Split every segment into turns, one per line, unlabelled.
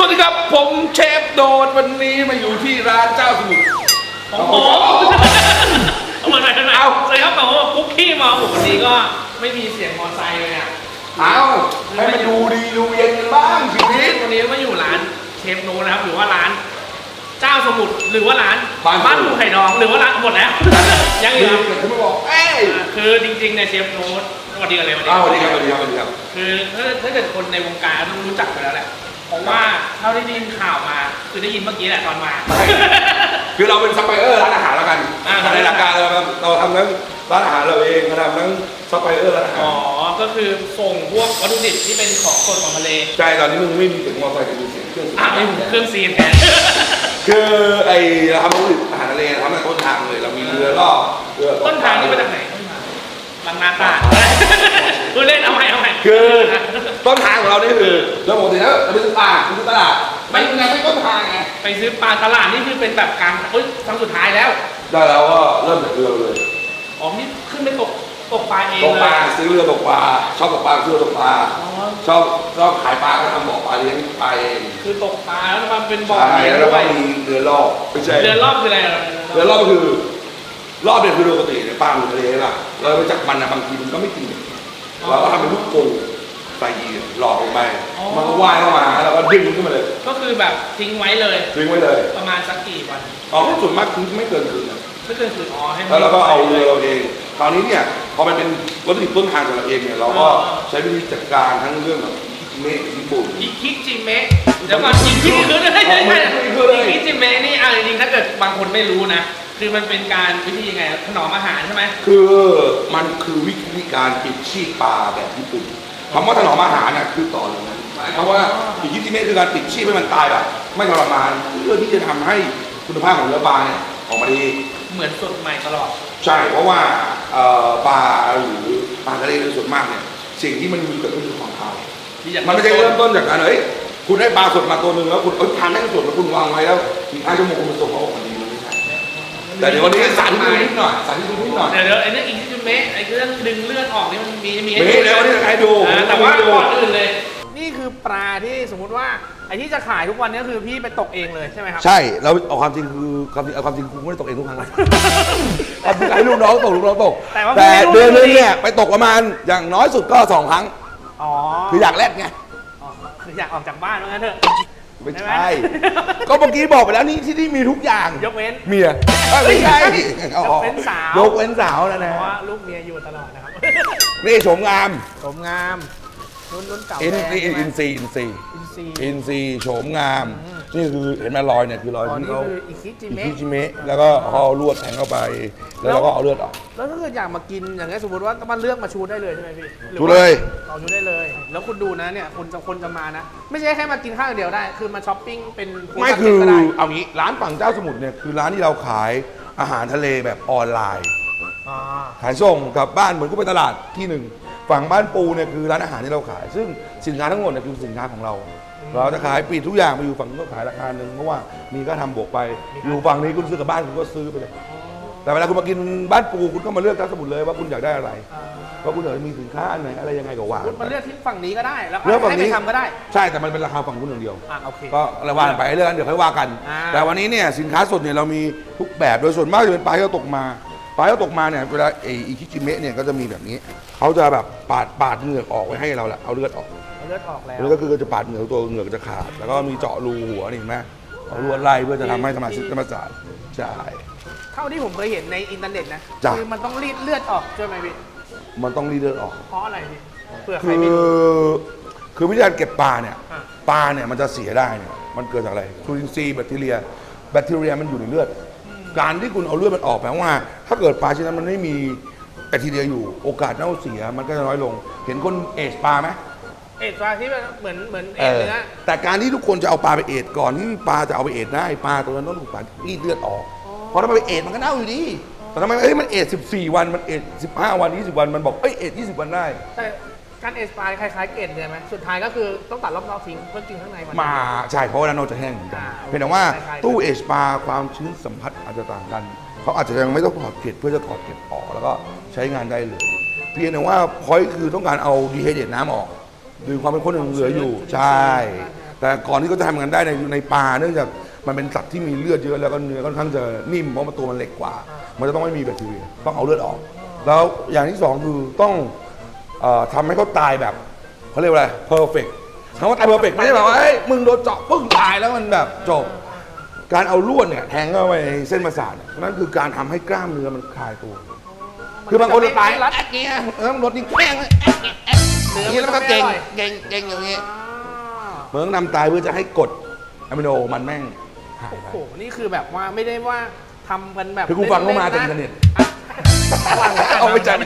สวัสดีครับผมเชฟโดนวันนี้มาอยู่ที่ร้านเจ้าสมุทร
โอ้โหเอามาหน่อยเอา
เอา
เลยครับผมกุ๊กกี้มาโอ้โหวันนี้ก็ไม่มีเสียงมอไซค์เลยอะ
เอาให้มันดูดีดูเย็นกันบ้างชีวิต
วันนี้มาอยู่ร้านเชฟโนนะครับหรือว่าร้านเจ้าสมุทรหรือว่าร้าน
บ้าน
บ้านปูไข่ดองหรือว่าร้านหมดแล้วยังเห
ดี
ลือ
เกิดขึ้นมาบอกเอ้ย
อ่าคือจริงๆเนี่ยเชฟโน้ตสวัสดีกันเลยวันนี้
เอาสวัสดีครับสวัสดีครับสวัสดีครับ
คือถ้าถ้าเกิดคนในวงการต้องรู้จักไปแล้วแหละ เพราะว่าเท่าที่ได้ยินข่าวมา คือได้ยินเมื่อกี้แหละตอนมา
คือเราเป็นซัพพลายเออร์ร้านอาหารแล้วกัน
อ่า
ในหลักการเราเราทำทั้งร้านอาหารเราเองเราทำทั้งซัพพลายเออร์ร้านอาหาร
อ๋อก็คือส่งพวกวัตถุดิบที่เป็นของสดของทะเล
ใช่ตอนนี้มึงไม่มีเสียงมอเตอร์ไซค์แต่มีเสียงเครื่อง
อะไม่เครื่องซีนแทน
คือไอ้เราทำวัตถุดิบอาหารทะเลทำตั้งแต่ต้นทางเลยเรามีเรือรอบเรือ
ต้นทางนี่มาจากไหนบางนาตราด คุณเล่นเอาใหม่เอาใหม่
คือต้นทางของเรานี่คือเราปกติแล้วเราไปซื้อปลาไปซื้อตลาดไม่ไงไม่ต้นทางไง
ไปซื้อปลาตลาดนี่คือเป็นแบบกลางเอ้ยครั้งสุดท้ายแล้ว
ได้แล้วก็เริ่มจากเรือเลย
อ๋อนี่ขึ้นไปตกตกปลาเอง
ตก
เล
ปลายซื้อเรือตกปลาชอบตกปลาซื้อเรือตกปลา
อ๋อ
ชอบชอบขายปลาก็ทำบ่อปลาเลี้ยงปลาเอง
คือตกปลาแล้วมันเป็นบ่อ
ใช่
เลี้ยง
แล้ว
ด้
ก็
วย
มีเรือรอบไม่ใช่
เดือนรอบคืออะไรอะ
เรือรอบก็คือ รอบเนี่ยคือโดยปกติเนี่ยปลาอยู่ทะเลล่ะเราไปจับมันนะบางทีมันก็ไม่กิน เราก็ทำเป็นลูกกรงใส่ยีนหลอกลงไปมันก็ว่ายเข้ามาแล้วก็ดึงขึ้นมาเลย
ก็คือแบบทิ้งไว้เลย
ทิ้งไว้เลย
ประมาณสักกี่วัน
อ๋อส่วนมากคือไม่เกินคืนนะ
ไม่เกินคืนอ๋อให้มัน
แล้วเราก็เอาเรือเราเองคราวนี้เนี่ยพอมันเป็นวัตถุดิบต้นทางของเราเองเนี่ยเราก็ใช้วิธีจัดการทั้งเรื่องแบบเมฆญี่ปุ่น
อีคิจิเมะเดี๋ยวก่อนอีคิจิคือไม่ใช่ไม่ใช่
อีคิคืออะไร
อีคิจิเมะนี่อะจริงๆถ้าเกิดบางคนไม่รู้นะ คือมันเป็นการวิธียังไงถนอมอาหารใช่ไหม
คือมันคือวิธีการปิดชีพปลาแบบญี่ปุ่นคำว่าถนอมอาหารน่ะคือต่อเลยนั้นหมายความว่าอีกที่เมฆคือการปิดชีพให้มันตายแบบไม่ทรมานเพื่อที่จะทำให้คุณภาพของเนื้อปลาเนี่ยออกมาดี
เหมือนสดใหม่ตลอด
ใช่เพราะว่าเอ่อปลาหรือปลาทะเลโดยส่วนมากเนี่ยสิ่งที่มันมีเกิดขึ้นคือของคาว
ที่อยาก
มันไม่ใช่เริ่มต้นจากการเฮ้ยคุณได้ปลาสดมาตัวหนึ่งแล้วคุณเอ้ยทานได้สดแล้วคุณวางไว้แล้วอีกห้าชั่วโมงคุณส่งเขาออกมาดีมันไม่ใช่ แต่เดี๋ยววันนี้สารที่ดูนิดหน่อยสารที่ดูนิดหน่อย
เดี๋ยวเดี๋ยวไอ้นี่อีคิจิเมะไอ้เครื่องดึงเลือดออกนี่มันมีมี
เมฆเดี๋ยววันนี้จะให้ดู
อ่าแต่ว่า
ให้ดู
ก่อนอื่นเลย นี่คือปลาที่สมมุติว่าไอ้ที่จะขายทุกวันนี้คือพี่ไปตกเองเลยใช่ไหมครับ
ใช่เราเอาความจริงคือความจริงเอาความจริงกูไม่ได้ตกเองทุกครั้งนะเอาจริงให้ลูกน้องตกลูกน้องตก
แต่ว่า
แต่
ไม่รู้
เดือนนึง
ดี
เนี่ยไปตกประมาณอย่างน้อยสุดก็สองครั้ง
อ๋อ
คืออยากแลกไง
อ๋อคืออยากออกจากบ้านว่างั้นเถอะ
ไม่
ใช่ไหม
ใช่ ก็เมื่อกี้บอกไปแล้วนี่ที่นี่มีทุกอย่าง
ยกเว้น
เมียเอ้ยไม่ใช่
ยกเว้นสาว
ยกเว้นสาวนะ
เพ
นะ
ราะว่าลูกเมียอยู่ตลอดนะครับ
นี่โฉมงาม
สมงามรุ่นรุ่นเก่า
อิน
แดง
นี่อิน
ใช่ไหม
อินซีอินซี
อินซี
อินซีโฉมงาม นี่คือเห็นไหมรอยเนี่ยคือรอย
อ๋อ
ที่
นี่
เขา
คืออิคิจิ
อิ
เมะ
คิจิเมะแล้วก็เอาลวดแทงเข้าไป แล้วเราก็เอาเลือดออก
แล้วถ้าเกิดอยากมากินอย่างเงี้ยสมมติว่าก็มาเลือกมาชูได้เลยใช่ไหมพี่หรือ
ชู
ว่า
เลย
เอาชูได้เลย แล้วคุณดูนะเนี่ยคุณจะคนจะมานะ ไม่ใช่แค่มากินข้าวอย่างเดียวได้ คือมาช้อปปิ้งเป็นฟู้ด
ไม่
มาร์
คื
เก็ต
อ
ก็ได้
เอางี้ร้านฝั่งเจ้าสมุทรเนี่ยคือร้านที่เราขายอาหารทะเลแบบออนไลน์
อ่า
ขายส่งกลับบ้านเหมือนก็ไปตลาดที่หนึ่งฝั่งบ้านปูเนี่ยคือร้านอาหารที่เราขาย ซึ่งสินค้าทั้งหมดเนี่ยคือสินค้าของเรา เราจะขายปลีกทุกอย่างมาอยู่ฝั่งนู้นก็ขายราคาหนึ่งเพราะว่ามีก็ทำบวกไป อยู่ฝั่งนี้คุณซื้อกลับบ้านคุณก็ซื้อไปเลย แต่เวลาคุณมากินบ้านปูคุณก็มาเลือกเจ้าสมุทรเลยว่าคุณอยากได้อะไร
อ่า
ว่าคุณอยากจะมีสินค้าอันไหนอะไรยังไงก็ว่า
คุณมาเลือกที่ฝั่งนี้ก็ได้ แล้ว
เลือกฝั่ง
ให้
นี้
ไปทำก็ได้
ใช่แต่มันเป็นราคาฝั่งคุณอย่างเดียว
อะโอเค
ก็ระวางไปเรื่องนั้นเดี๋ยวค่อยว่ากัน
อ่า
แต่วันนี้เนี่ยสินค้าสดเนี่ยเรามีทุกแบบโดยส่วนมากจะเป็นปลาที่เราตกมาปลาที่เราตกมาเนี่ยเวลาไออิคิจิเมะเนี่ยก็จะมีแบบนี้เขาจะแบบปาดปาดเหงือกออกไว้ให้เราแหละเอาเลือดออก
เอาเลือดออกแล้ว
แล้วก็คือจะปาดเหงือกตัวเหงือกจะขาด แล้วก็มีเจาะรูหัวนี่เห็นไหมเอาลวดไล่เพื่อจะทำให้สมาชิกธรรมศาสตร์ใช่
เท่าที่ผมเคยเห็นในอินเทอร์เน็ตนะ
จ้ะ
คือมันต้องรีดเลือดออกใช่ไหมพี่
มันต้องรีดเลือดออก
เพราะอะไรพี่เผื่อใคร
คือ
ไม่รู้
คือวิธีการเก็บปลาเนี่ย
อะ
ปลาเนี่ยมันจะเสียได้เนี่ยมันเกิดจากอะไรจุลินทรีย์แบคทีเรีย แบคทีเรียมันอยู่ในเลือด การที่คุณเอาเลือดมันออกแปลว่า ถ้าเกิดปลาชนิดนั้นมันไม่มีแบคทีเรียอยู่โอกาสเน่าเสียมันก็จะน้อยลง เห็นคนเอชปลาไหม
เอ็ดปลาที่เหมือนเหมือนเอ็
เอ
ด
อ
เนื้อ
แต่การที่ทุกคนจะเอาปลาไปเอชก่อนที่ปลาจะเอาไปเอชได้ปลาตัวนั้นต้องถูกปลารีดเลือดออกเพราะถ้ามันไปเอชมันก็เน่าอยู่ดีแต่ทำไมเอ้ยมันเอช14 วันมันเอช15 วัน20 วันมันบอกเอ้ยเอช20 วันได้
แต่การเอสปลาคล้ายๆเกล็ดเลยไหมสุดท้ายก็คือต้องตัดรอบนอกทิ้งเพื่อกินข้างในมัน
มาใช่เพราะว่าด้านนอกจะแห้งเหมือนกัน
อ่า
เพียงแต่ว่า
คล้ายๆ
ตู้เอชปลาความชื้นสัมผัสอาจจะต่างกันเขาอาจจะยังไม่ต้องถอดเกล็ดเพื่อจะถอดเกล็ดออกแล้วก็ใช้งานได้เลย เพียงแต่ว่าพอยคือต้องการเอาดีไฮเดตน้ำออก ดึงความเป็นข้นยังเหลืออยู่ ใช่ แต่ก่อนที่เขาจะทำงานได้ในในปลาเนื่องจากมันเป็นสัตว์ที่มีเลือดเยอะแล้วก็เนื้อค่อนข้างจะนิ่มเพราะมันตัวมันเล็กกว่า มันจะต้องไม่มีแบคทีเรียต้องเอาเลือดออก แล้วอย่างที่สองคือต้องเอ่อทำให้เขาตายแบบเขาเรียกว่าอะไร perfect คำว่าตาย perfect ไม่ใช่แบบว่าเฮ้ยมึงโดนเจาะปึ้งตายแล้วมันแบบจบ การเอาลวดเนี่ยแทงเข้าไปในเส้นประสาทเนี่ยนั่นคือการทำให้กล้ามเนื้อมันคลายตัว คือบางคนจะตาย
รัด
แอ๊กเงี้ยเออมันรถนี่แกล้งแอ๊กแอ๊กแอ๊กอย่างนี้แล้วมันก็เก่งเก่งเก่งอย่างนี้เหมือนนำตายเพื่อจะให้กดอะมิโนมันแม่งหาย
โอ้
ไป
โห นี่คือแบบว่าไม่ได้ว่าทำกันแบบ
คือกูฟังเข้ามาจาก
ล่
อินเทอร์เน็ต
ฟัง
เอาไปจัด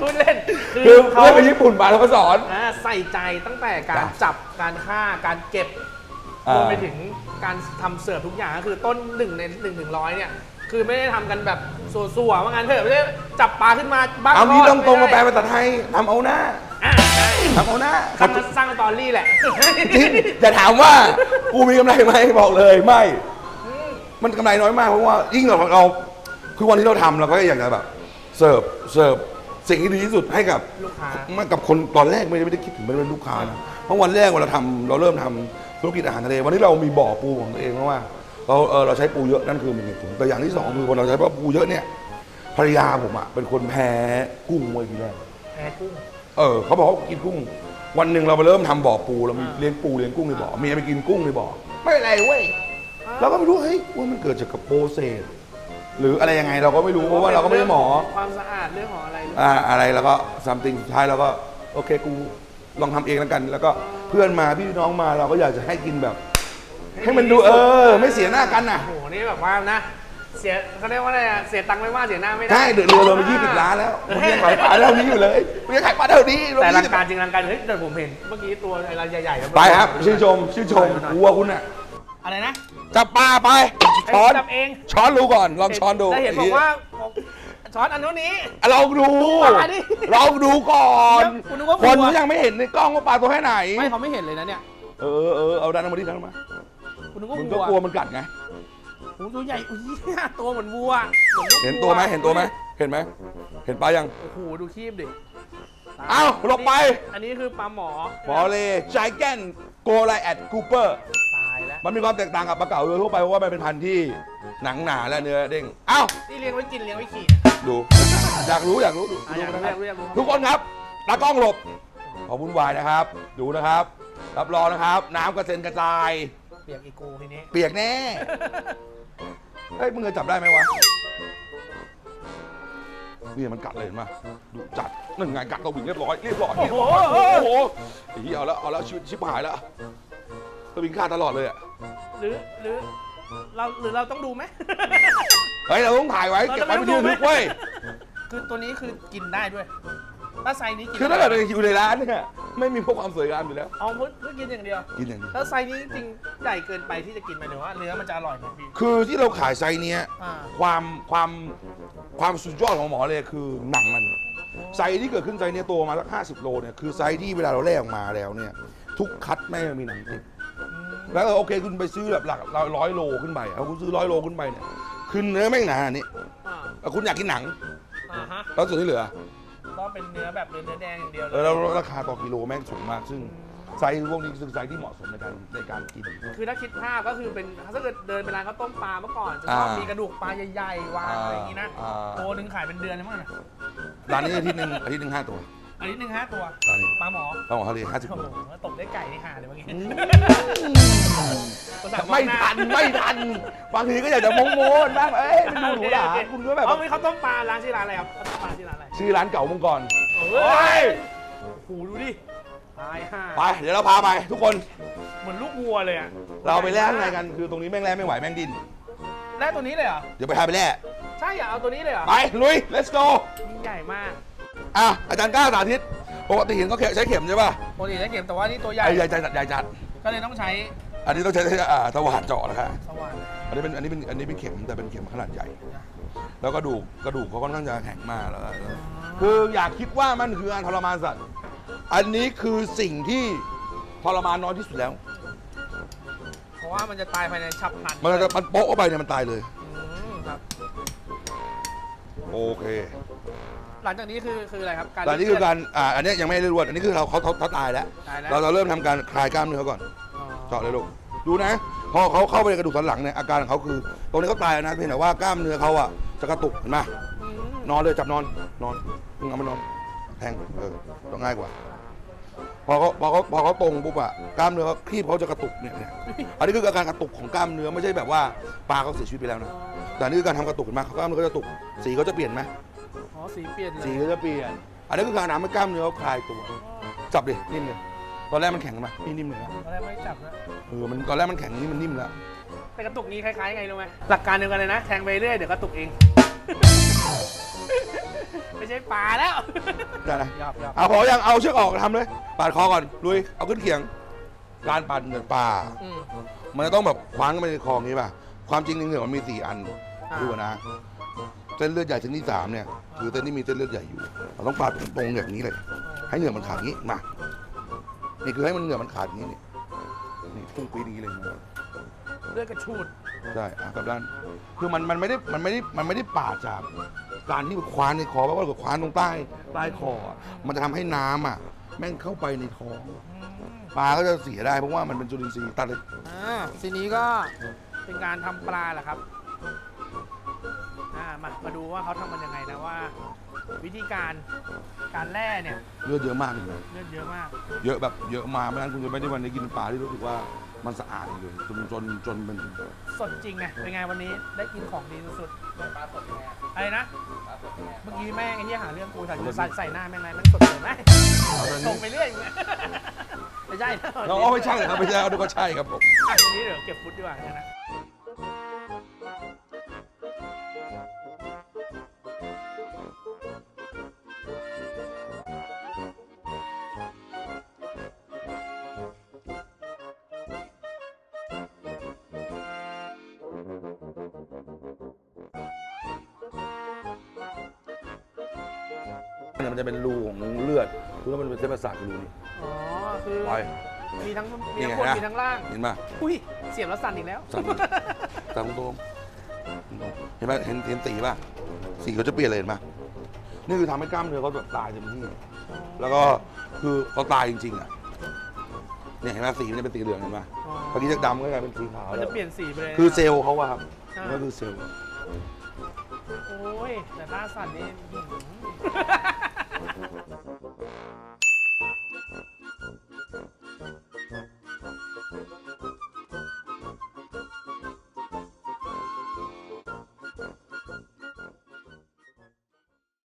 พูดเล่น
คื
คืออ
เพื่
เขา
อนไปญี่ปุ่นมาแล้วเขาสอน
อ่าใส่ใจตั้งแต่การ
จ้ะ
จับการฆ่าการเก็บ
อ่าร
วมไปถึงการทำเสิร์ฟทุกอย่างก็คือต้นหนึ่งในหนึ่งถึงร้อยเนี่ย คือไม่ได้ทำกันแบบสัวๆว่างั้นเถอะไม่ได้จับปลาขึ้นมาบ้าง
เอานี้
ท
ต
อด
รงๆมาแปล
ไได้
ภาษาไทยทำเอาหน้า
อะใช่
ทำเอาหน้า
สร้างสร้างสตอรี่แหละ
จริงจะถามว่ากูมีกำไรไหมบอกเลยไม่ มันกำไรน้อยมากเพราะว่ายิ่งเราเราคือวันที่เราทำเราก็อยากจะแบบเสิร์ฟเสิร์ฟสิ่งที่ดีที่สุดให้กับ
ลูกค้า
ไม่กับคนตอนแรกไม่ได้ไม่ได้คิดถึงไม่ได้เป็นลูกค้านะเพราะวันแรกเวลาทำเราเริ่มทำธุรกิจอาหารทะเลวันที่เรามีบ่อปูของตัวเองเพราะว่าเราเออเราใช้ปูเยอะนั่นคือมันเหตุผลแต่อย่างที่สองคือพอเราใช้ปูเยอะเนี่ยภรรยาผมอะเป็นคนแพ้กุ้งไว้ทีแรก
แพ้กุ้ง
เออเขาบอกว่ากินกุ้ง วันหนึ่งเราไปเริ่มทำบ่อปูเรามีเลี้ยงปูเลี้ยงกุ้งในบ่อเมียไปกินกุ้งในบ่อไม่เป็นไรเว้ยเราก็ไม่รู้เฮ้ยว่ามันเกิดจากกระโปรเซสหรืออะไรยังไงเราก็ไม่รู้เพราะว่าเราก็ไม่ได้หมอ
ความสะอาดเรื่องของอะไร
อ่าอะไรแล้วก็ซัมติงสุดท้ายเราก็โอเคกูลองทำเองแล้วกัน แล้วก็เพื่อนมาพี่น้องมาเราก็อยากจะให้กินแบบ ให้มันดูเออ ไม่เสียหน้ากันน่ะ
โอ้โหนี่แบบว่านะ เสียเขาเรียกว่าอะไรอะเสียตังค์ไม่ว่าเสียหน้าไม่ได้
ใช่เดือดเรือเราไปยี่สิบล้านแล้วมันยังขายปลาเท่านี้อยู่เลยมันยังขายปลาเท่านี้
แต่
เร
รัง
20
การจริงรังการเฮ้ยแต่ผมเห็นเมื่อกี้ตัวอะไรใหญ่ๆ
ไปครับ ชื่นชม ชื่นชมกลัวคุณน่ะ
อะไรนะ
จับปลาไป ช้อน
ให้จับเอง
ช้อนดูก่อน ลองช้อนดู
แต่เห็นบอกว่าช้อนอันนู้นนี้
ลองดู
ดูปลาดิ
ลองดูก่อน
คุณนึกว่า
คน
วัว
เขายังไม่เห็นในกล้องว่าปลาตัวแค่ไหน
ไม่เขาไม่เห็นเลยนะเนี่ย
เออเออเอาดันเอามาดิดันเอามา
คุณนึกว่า
มึงก็
วัว
กลัวมันกัดไง
โอ้โหตัวใหญ่อุ้ยตัวเหมือนวัวมือลูก
เห็นตัวไหมเห็นตัวไหมเห็นไหมเห็นปลายัง
โอ้โหดูคีบดิ
เอ้าหลบไป
อันนี้คือปลาหมอ
บอเลจแกนโกไลแอดคูเปอร์
ตายแล้ว
มันมีความแตกต่างกับปลาเก๋าโดยทั่วไปเพราะว่ามันเป็นพันธุ์ที่หนังหนาและเนื้อเด้งเอ้า
นี่เลี้ยงไว้กินเลี้ยงไว้ขี่
ดูอยากรู้อยากรู้ดู
อะ
ดู
อยากรู้
นะครับ
อยากรู้อยากรู้
ทุกคนครับตากล้องหลบขอวุ่นวายนะครับ ดูนะครับ รับรองนะครับ น้ำกระเซ็นกระจาย
เปียกอีกูทีนี้
เปียกแน่ เฮ้ยมึงจะจับได้ไหมวะนี่มันกัดเลยเห็นไหมดูจัดนั่นไงกัดตัววิ่งเรียบร้อยเรียบร้อยเรียบร้อยโอ้โหไอ้เหี้ยเอาแล้วเอาแล้วชีวิตชิบหายแล้วตัววิ่งฆ่าตลอดเลยอะ
หรือหรือเราหรือเราต้องดูไหม
เฮ้ยเราต้องถ่ายไว้เก็บไว้เป็นที่ระลึกเว้ย
คือตัวนี้คือกินได้ด้วย ถ้าไซส์นี้กิน
คือถ้าเกิดเราอยู่ในร้านเนี่ยไม่มีพวกความสวยงามอยู่แล้ว
เอาเพื่อเพื่อกินอย่างเดียว
กินอย่างนี้
แล้วไซส์นี้จริงๆ ใหญ่เกินไปที่จะกินไปหรือว่าเนื้อมันจะอร่อยไหมพี่
คือที่เราขายไซส์เนี้ย
อ่า
ความความความสุดยอดของหมอเลยคือหนังมันไซส์ที่เกิดขึ้นไซส์เนี้ยโตมาสักห้าสิบโลเนี่ยคือไซส์ที่เวลาเราแล่ออกมาแล้วเนี่ย ทุกคัดไม่งมีหนังติดแล้วเออโอเคคุณไปซื้อแบบหลักร้อยโลขึ้นไปเอาคุณซื้อร้อยโลขึ้นไปเนี่ยคือเนื้อแม่งหนาอันนี้
อ่า
แต่คุณอยากกินหนัง
อ่าฮะ
แล้วส่วนที่เหลือ
ก็เป็นเนื้อแบบเนื้อเนื้อแดงอย่างเดียวเล
เออยแล้วราคาต่อกิโลแม่งสูงมากซึ่ง ไซส์พวกนี้คือไซส์ที่เหมาะสมในการในการกิน
คือถ้าคิดภาพก็คือเป็นถ้าเกิดเดินไปร้านข้าวต้มปลาเมื่อก่อนจะชอบ
อ่ามี
มีกระดูกปลาใหญ่ๆวางอะไรอย่างงี้นะ
อ่า
ตัวหนึ่งขายเป็นเดือนเลยมั้งนะ
ร้านนี้อาทิตย์หนึ่งอาทิตย์หนึ่งห้าตัว
อันนี้หนึ่งห้าตัว
ร้านนี้
ปลาหมอ
ต้องของทะเลห้าสิบ
โอ้
โล
โหตกได้ไก่ที่หาเลยเมื่อกี้
ไม่ทันไม่ทันบางทีก็อยากจะโม้โม้ๆบ้างเอ้ยมันดูหรูหราคุณก็แบบ
เอามีข้าวต้มปลาร้านชื่อร้านอะไรครับข้าวต้มปลาชื่อร้านอะไร
ชื่อร้านเก่ามังกร
โอ้
โอ้ย
ยโอ้โหดูดิ ตายห่า
ไปเดี๋ยวเราพาไปทุกคน
เหมือนลูกวัวเลยอะ
เราไปแล่ข้างในกันคือตรงนี้แม่งแล่ไม่ไหวแม่งดิน
แร่ตัวนี้เลยเหรอ
เดี๋ยวไปพาไปแล่
ใช่อยากเอาตัวนี้เลยเหรอ
ไปลุย let's go
ยิ่งใหญ่มาก
อะอาจารย์กล้าสาธิตปกติเห็นเขาใช้เข็มใช่ป่ะ
ปกติใช้เข็มแต่ว่านี่ตัวใหญ่
ไอ้ใหญ่จัดใหญ่จัด
ก็เลยต้องใช้
อันนี้ต้องใช้อ่าตะวันเจาะนะคะ
สว่าน
อันนี้เป็นอันนี้เป็นอันนี้เป็นเข็มแต่เป็นเข็มขนาดใหญ่ แล้วกระดูกกระดูกเขาค่อนข้างจะแข็งมากแล้วแล้วคืออย่าคิดว่ามันคือการทรมานสัตว์ อันนี้คือสิ่งที่ทรมานน้อยที่สุดแล้ว
เพราะว่ามันจะตายภายในฉับพลัน
มันจะมันโป๊ะเข้าไปเนี่ยมันตายเลย
อืมครับ
โอเค
หลังจากนี้คือคืออะไรครับ
แต่นี่คือการอ่าอันเนี้ยยังไม่ได้รวดอันนี้คือเราเขาเขาเขาตายแล้ว
ตายแล้ว
เราเราเริ่มทำการคลายกล้ามเนื้อก่อน
อ๋อ
เจาะเลยลูก ดูนะ พอเขาเข้าไปในกระดูกสันหลังเนี่ยอาการของเขาคือ ตรงนี้เขาตายแล้วนะเพียงแต่ว่ากล้ามเนื้อเขาอะจะกระตุกเห็นไหม
อืม
นอนเลยจับนอนนอนมึงเอามานอนแทงเออต้องง่ายกว่า พอเขาพอเขาพอเขาตรงปุ๊บอะกล้ามเนื้อเขาครีบเขาจะกระตุกเนี่ยเนี่ยอันนี้คืออาการกระตุกของกล้ามเนื้อไม่ใช่แบบว่าปลาเขาเสียชีวิตไปแล้วนะแต่นี่คือการทำกระตุกเห็นไหมกล้ามเนื้อเขาจะตุกสีเขาจะเปลี่ยนไหม
อ๋อสีเปลี่ยนเลย
สีเขาจะเปลี่ยน อันนี้คือการทำให้กล้ามเนื้อเขาคลายตัวจับดินิ่มเลยตอนแรกมันแข็งไหมนี่นิ่มเลยนะ
ตอนแรกไม่จับนะ
เออมันตอนแรกมันแข็งนี่มันนิ่มแล้ว
แต่กระตุกนี้คล้ายๆไงรู้ไหมหลักการเดียวกันเลยนะ แทงไปเรื่อยเดี๋ยวกระตุกเอง ไม่ใช่ปลาแล้ว
ได้นะ
ยอบยอบ
เอาพอยังเอาเชือกออกทำเลยปาดคอก่อนลุยเอาขึ้นเขียงการปาดเหงื่อปลา
อืม
มันจะต้องแบบคว้างเข้าไปในคออย่างนี้ป่ะ ความจริงในเหงื่อมันมีสี่อัน
อ่า
ดูก่อนนะ เส้นเลือดใหญ่เส้นที่สามเนี่ยคือเส้นที่มีเส้นเลือดใหญ่อยู่ เราต้องปาดตรงๆอย่างนี้เลย ให้เหงื่อมันขาดอย่างนี้มา นี่คือให้มันเหงื่อมันขาดอย่างนี้นี่นี่พุ่งปีดอย่างนี้เลย
เลือดกระชูด
ได้อะกลับด้าน คือมันมันไม่ได้มันไม่ได้มันไม่ได้ปาดจาก การที่คว้านในคอเพราะว่าเราคว้านตรงใต้ใต้คออะมันจะทำให้น้ำอะแม่งเข้าไปในท้องปลาก็จะเสียได้เพราะว่ามันเป็นจุลินทรีย์ตัดเลย
อ่าทีนี้ก็เป็นการทำปลาแหละครับอ่ามามาดูว่าเขาทำมันยังไงนะว่า วิธีการการแล่เนี่ย
เลือดเยอะมากเลยนะ
เลือดเยอะมาก
เยอะแบบเยอะมากไม่งั้นคุณจะไม่ได้วันได้กินปลาที่รู้สึกว่ามันสะอาดเลยจนจนจนเป็น
สดจริงไงเป็นไงวันนี้ได้กินของดีสุดๆปลาสด อะไรนะ เมื่อกี้แม่งไอ้ที่หาเรื่องกูถ่ายใส่ใส่หน้าแม่งไงแม่งสดเลยไหม
เอาตอน
ส่
นี้
งไปเรื่อยไม่ใช่นะ
เราเอาไม่ใช่ครับไม่ใช่เอาดูก็ใช่ครับผม
อะทีนี้เดี๋ยวเก็บฟุตดีกว่านะ
เนี่ยมันจะเป็นรูของเลือดคือแล้วมันเป็นเส้นประสาทคือรูนี่
อ๋อคือ
ไป
มีทั้งมี
นี่
ทั้ง
ไง
บน
นะ
มีทั้งล่าง
เห็นป่ะ
อุ้ย เสียบแล้วสั่นอีกแล้ว
สั่น ตามตรงเห็นไหมเห็นเห็นสีป่ะ สีเขาจะเปลี่ยนเลยเห็นป่ะนี่คือทำให้กล้ามเนื้อเขาแบบตายเต็มที่ แล้วก็คือเขาตายจริงๆอะ เนี่ยเห็นไหมสีมันจะเป็นสีเหลืองเห็นป่ะ
อ๋อ
เมื่อกี้จากดำก็กลายเป็นสีขาว
มัน
แล้
จะ
ว
เปลี่ยนสีไปเลย
คือเซลล์เขาอะครับ
อ่า
นั่นคือเซลล์
โอ้ย แต่หน้าสั่นนี่อื้อหือ